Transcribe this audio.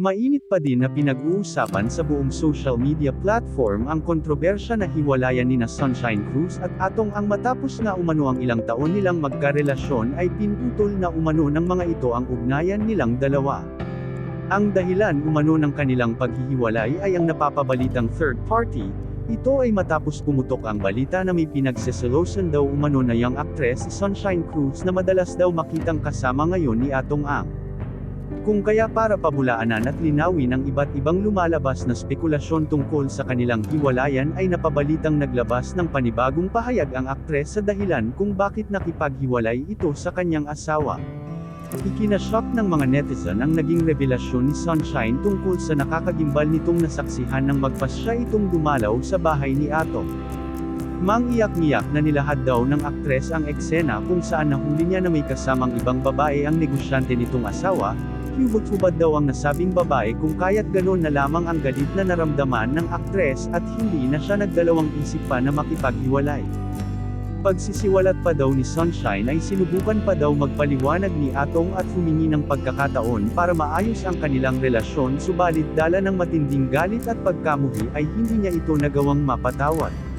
Mainit pa din na pinag-uusapan sa buong social media platform ang kontrobersya na hiwalayan ni na Sunshine Cruz at Atong ang matapos nga umano ang ilang taon nilang magkarelasyon ay pinutol na umano ng mga ito ang ugnayan nilang dalawa. Ang dahilan umano ng kanilang paghihiwalay ay ang napapabalitang third party, ito ay matapos pumutok ang balita na may pinagseselosan daw umano na young actress Sunshine Cruz na madalas daw makitang kasama ngayon ni Atong Ang. Kung kaya para pabulaanan at linawin ang iba't ibang lumalabas na spekulasyon tungkol sa kanilang hiwalayan ay napabalitang naglabas ng panibagong pahayag ang aktres sa dahilan kung bakit nakipaghiwalay ito sa kanyang asawa. Ikinashock ng mga netizen ang naging revelasyon ni Sunshine tungkol sa nakakagimbal nitong nasaksihan ng magpasya itong dumalaw sa bahay ni Ato. Mangiyak-ngiyak na nilahad daw ng aktres ang eksena kung saan nahuli niya na may kasamang ibang babae ang negosyante nitong asawa, hubot-hubad daw ang nasabing babae kung kaya't ganon na lamang ang galit na naramdaman ng aktres at hindi na siya nagdalawang isip pa na makipaghiwalay. Pagsisiwalat pa daw ni Sunshine ay sinubukan pa daw magpaliwanag ni Atong at humingi ng pagkakataon para maayos ang kanilang relasyon subalit dala ng matinding galit at pagkamuhi ay hindi niya ito nagawang mapatawad.